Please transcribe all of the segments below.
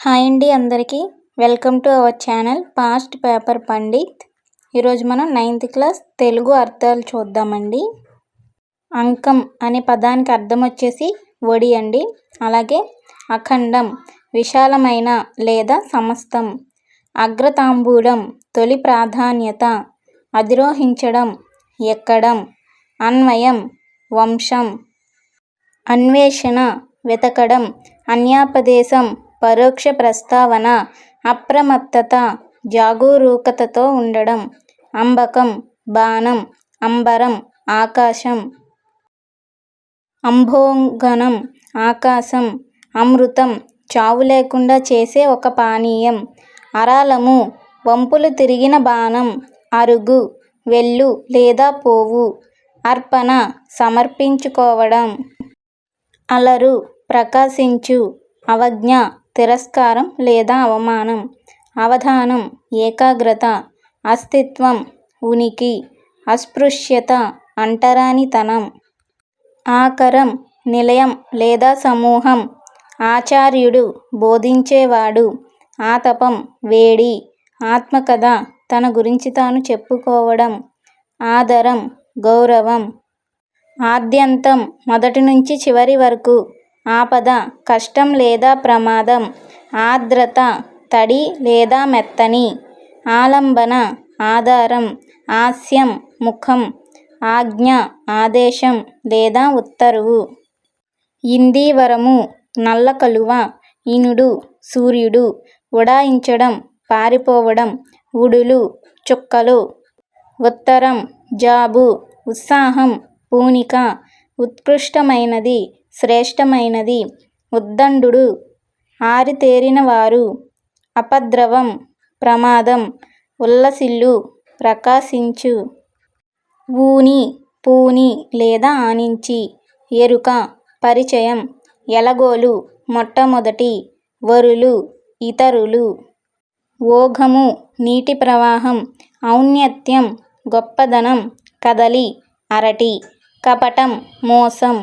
Hi అండి అందరికీ. Welcome to our channel past paper Pandit. ఈరోజు మనం నైన్త్ క్లాస్ తెలుగు అర్థాలు చూద్దామండి. అంకం అనే పదానికి అర్థం వచ్చేసి ఒడి అండి. అలాగే అఖండం విశాలమైన లేదా సమస్తం అగ్రతాంబూలం తొలి ప్రాధాన్యత అధిరోహించడం ఎక్కడం అన్వయం వంశం అన్వేషణ వెతకడం అన్యాపదేశం పరోక్ష ప్రస్తావన అప్రమత్తత జాగరూకతతో ఉండడం అంబకం బాణం అంబరం ఆకాశం అంభోగనం ఆకాశం అమృతం చావు లేకుండా చేసే ఒక పానీయం అరాలము వంపులు తిరిగిన బాణం అరుగు వెళ్ళు లేదా పోవు అర్పణ సమర్పించుకోవడం అలరు ప్రకాశించు అవజ్ఞ తిరస్కారం లేదా అవమానం అవధానం ఏకాగ్రత అస్తిత్వం ఉనికి అస్పృశ్యత అంటరానితనం ఆకరం నిలయం లేదా సమూహం ఆచార్యుడు బోధించేవాడు ఆతపం వేడి ఆత్మకథ తన గురించి తాను చెప్పుకోవడం ఆదరం గౌరవం ఆద్యంతం మొదటి నుంచి చివరి వరకు ఆపద కష్టం లేదా ప్రమాదం ఆర్ద్రత తడి లేదా మెత్తని ఆలంబన ఆధారం హాస్యం ముఖం ఆజ్ఞ ఆదేశం లేదా ఉత్తర్వు. ఇందీవరము నల్ల కలువ ఇనుడు సూర్యుడు ఉడాయించడం పారిపోవడం ఉడులు చుక్కలు. ఉత్తరం జాబు ఉత్సాహం పూనిక ఉత్కృష్టమైనది శ్రేష్టమైనది. ఉద్దండుడు ఆరితేరినవారు అపద్రవం ప్రమాదం ఉల్లసిల్లు ప్రకాశించు ఊని పూని లేదా ఆనించి ఎరుక పరిచయం ఎలగోలు మొట్టమొదటి వరులు ఇతరులు. ఓఘము నీటి ప్రవాహం ఔన్నత్యం గొప్పదనం కదలి అరటి కపటం మోసం.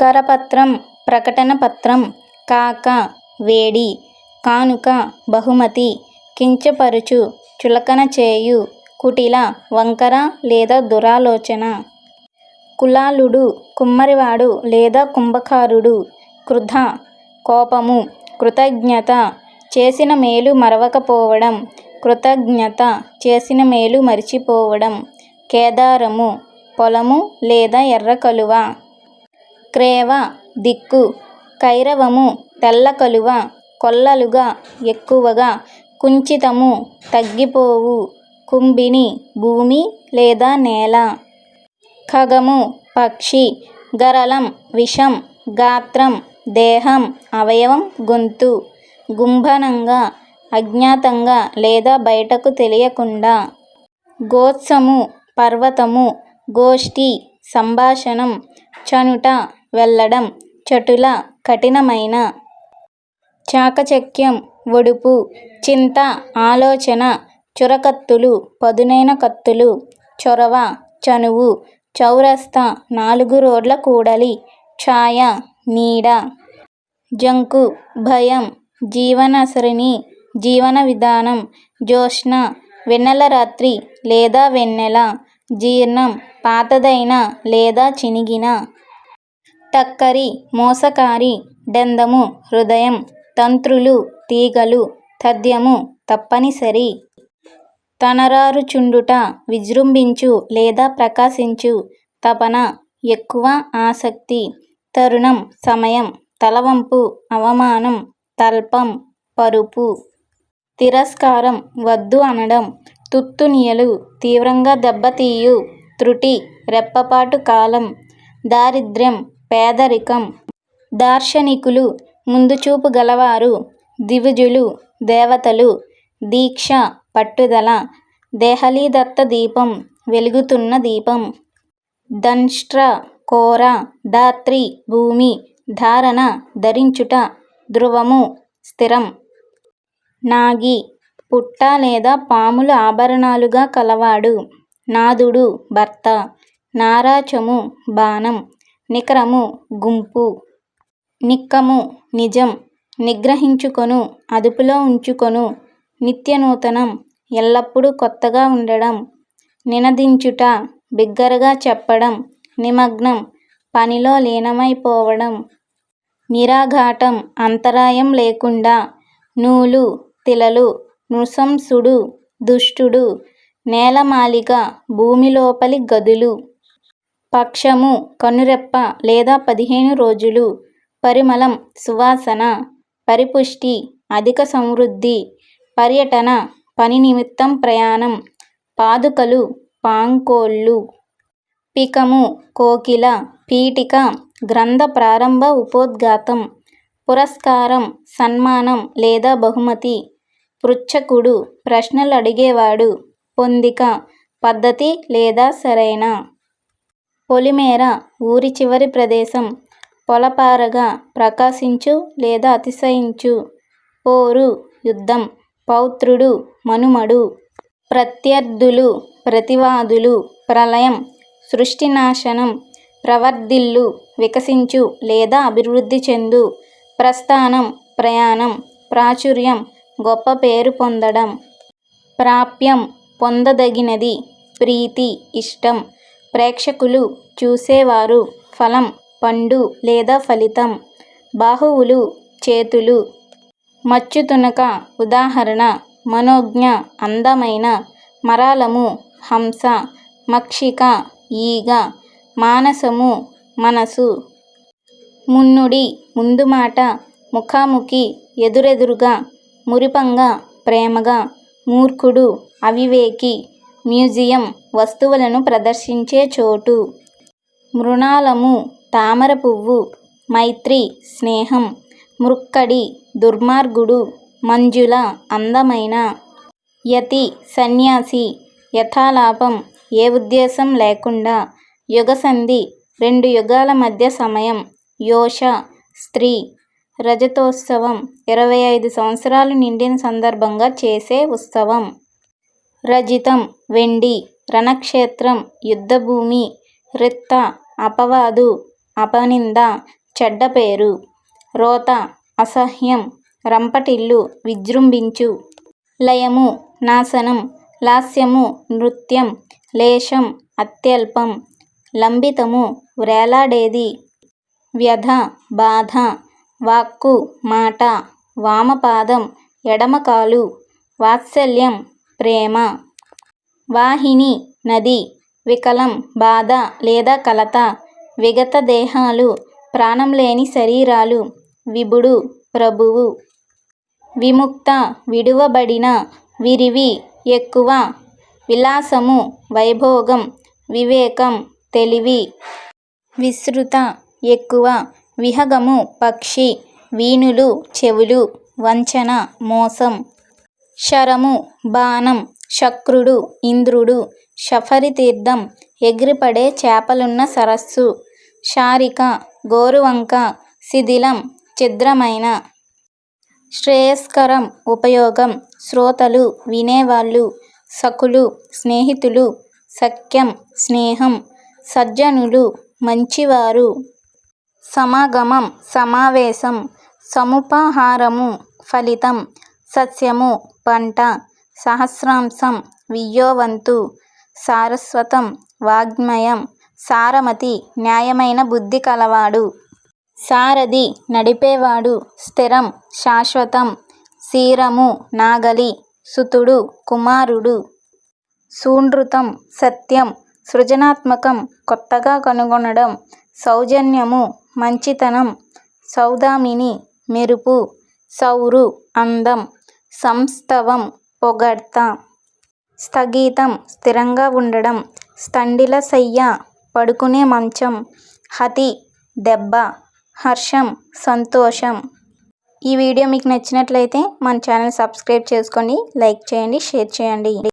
కరపత్రం ప్రకటన పత్రం కాక వేడి కానుక బహుమతి కించపరుచు చులకన చేయు కుటిల వంకర లేదా దురాలోచన. కులాలుడు కుమ్మరివాడు లేదా కుంభకారుడు కృధ కోపము కృతజ్ఞత చేసిన మేలు మరవకపోవడం కృతజ్ఞత చేసిన మేలు మరిచిపోవడం కేదారము పొలము లేదా ఎర్ర కలువ క్రేవ దిక్కు. కైరవము తెల్ల కలువ కొల్లలుగా ఎక్కువగా కుంచితము తగ్గిపోవు. కుంభిని భూమి లేదా నేల. ఖగము పక్షి గరళం విషం గాత్రం దేహం అవయవం గొంతు. గుంభనంగా అజ్ఞాతంగా లేదా బయటకు తెలియకుండా. గోత్సము పర్వతము గోష్ఠి సంభాషణం చనుట వెళ్ళడం చటుల కఠినమైన చాకచక్యం ఒడుపు చింత ఆలోచన చురకత్తులు పదునైన కత్తులు చొరవ చనువు చౌరస్తా నాలుగు రోడ్ల కూడలి ఛాయ నీడ జంకు భయం జీవనసరిణి జీవన విధానం జోష్ణ వెన్నెల రాత్రి లేదా వెన్నెల జీర్ణం పాతదైన లేదా చినిగిన టక్కరి మోసకారి డెందము హృదయం తంత్రులు తీగలు తథ్యము తప్పనిసరి. తనరారుచుండుట విజృంభించు లేదా ప్రకాశించు తపన ఎక్కువ ఆసక్తి. తరుణం సమయం తలవంపు అవమానం తల్పం పరుపు. తిరస్కారం వద్దు అనడం తుత్తునియలు తీవ్రంగా దెబ్బతీయు త్రుటి రెప్పపాటు కాలం దారిద్ర్యం పేదరికం. దార్శనికులు ముందుచూపు గలవారు దివిజులు దేవతలు దీక్ష పట్టుదల దేహలీదత్త దీపం వెలుగుతున్న దీపం. దంష్ట్ర కోర ధాత్రి భూమి ధారణ ధరించుట ధ్రువము స్థిరం. నాగి పుట్ట లేదా పాములు ఆభరణాలుగా కలవాడు. నాదుడు భర్త. నారాచము బాణం. నికరము గుంపు. నిక్కము నిజం. నిగ్రహించుకొను అదుపులో ఉంచుకొను. నిత్యనూతనం ఎల్లప్పుడూ కొత్తగా ఉండడం. నినదించుట బిగ్గరగా చెప్పడం. నిమగ్నం పనిలో లీనమైపోవడం. నిరాఘాటం అంతరాయం లేకుండా. నూలు తిలలు నృశంసుడు దుష్టుడు. నేలమాళిగ భూమి లోపలి గదులు. పక్షము కనురెప్ప లేదా పదిహేను రోజులు. పరిమళం సువాసన పరిపుష్టి అధిక సమృద్ధి పర్యటన పని నిమిత్తం ప్రయాణం పాదుకలు పాంకోళ్ళు. పికము కోకిల పీఠిక గ్రంథ ప్రారంభ ఉపోద్ఘాతం పురస్కారం సన్మానం లేదా బహుమతి. పృచ్ఛకుడు ప్రశ్నలు అడిగేవాడు పొందిక పద్ధతి లేదా సరైన పొలిమేర ఊరి చివరి ప్రదేశం. పొలపారగా ప్రకాశించు లేదా అతిశయించు. పోరు యుద్ధం. పౌత్రుడు మనుమడు. ప్రత్యర్థులు ప్రతివాదులు. ప్రళయం సృష్టినాశనం. ప్రవర్ధిల్లు వికసించు లేదా అభివృద్ధి చెందు. ప్రస్థానం ప్రయాణం. ప్రాచుర్యం గొప్ప పేరు పొందడం. ప్రాప్యం పొందదగినది. ప్రీతి ఇష్టం. ప్రేక్షకులు చూసేవారు ఫలం పండు లేదా ఫలితం. బాహువులు చేతులు. మచ్చుతునక ఉదాహరణ మనోజ్ఞ అందమైన మరాలము హంస మక్షిక ఈగ మానసము మనసు. మున్నుడి ముందుమాట ముఖాముఖి ఎదురెదురుగా మురిపంగా ప్రేమగా మూర్ఖుడు అవివేకి. మ్యూజియం వస్తువులను ప్రదర్శించే చోటు. మృణాలము తామర పువ్వు మైత్రి స్నేహం మృక్కడి దుర్మార్గుడు మంజుల అందమైన యతి సన్యాసి యథాలాపం ఏ ఉద్దేశం లేకుండా యుగసంధి రెండు యుగాల మధ్య సమయం యోష స్త్రీ రజతోత్సవం ఇరవై ఐదు సంవత్సరాలు నిండిన సందర్భంగా చేసే ఉత్సవం. రజితం వెండి రణక్షేత్రం యుద్ధభూమి రిత్త అపవాదు అపనింద చెడ్డ పేరు రోత అసహ్యం రంపటిల్లు విజృంభించు లయము నాశనం లాస్యము నృత్యం లేశం అత్యల్పం లంబితము వ్రేలాడేది వ్యధ బాధ వాక్కు మాట వామపాదం ఎడమకాలు వాత్సల్యం ప్రేమ. వాహిని నది వికలం బాధ లేదా కలత విగత దేహాలు ప్రాణం లేని శరీరాలు విభుడు ప్రభువు. విముక్త విడువబడిన విరివి ఎక్కువ విలాసము వైభోగం వివేకం తెలివి. విస్తృత ఎక్కువ విహగము పక్షి వీణులు చెవులు వంచన మోసం. శరము బాణం శక్రుడు ఇంద్రుడు శఫరితీర్థం ఎగిరిపడే చేపలున్న సరస్సు శారిక గోరువంక శిథిలం ఛిద్రమైన. శ్రేయస్కరం ఉపయోగం శ్రోతలు వినేవాళ్ళు సఖులు స్నేహితులు సఖ్యం స్నేహం సజ్జనులు మంచివారు. సమాగమం సమావేశం సముపహారము ఫలితం సస్యము పంట సహస్రాంశం వియ్యోవంతు సారస్వతం వాజ్మయం సారమతి న్యాయమైన బుద్ధి కలవాడు. సారథి నడిపేవాడు స్థిరం శాశ్వతం శీరము నాగలి సుతుడు కుమారుడు. సూండృతం సత్యం సృజనాత్మకం కొత్తగా కనుగొనడం సౌజన్యము మంచితనం సౌదామిని మెరుపు సౌరు అందం సంస్తవం పొగడ్త. స్థగితం స్థిరంగా ఉండడం. స్థండిలశయ్య పడుకునే మంచం. హతి దెబ్బ హర్షం సంతోషం. ఈ వీడియో మీకు నచ్చినట్లయితే మన ఛానల్ సబ్స్క్రైబ్ చేసుకోండి లైక్ చేయండి షేర్ చేయండి.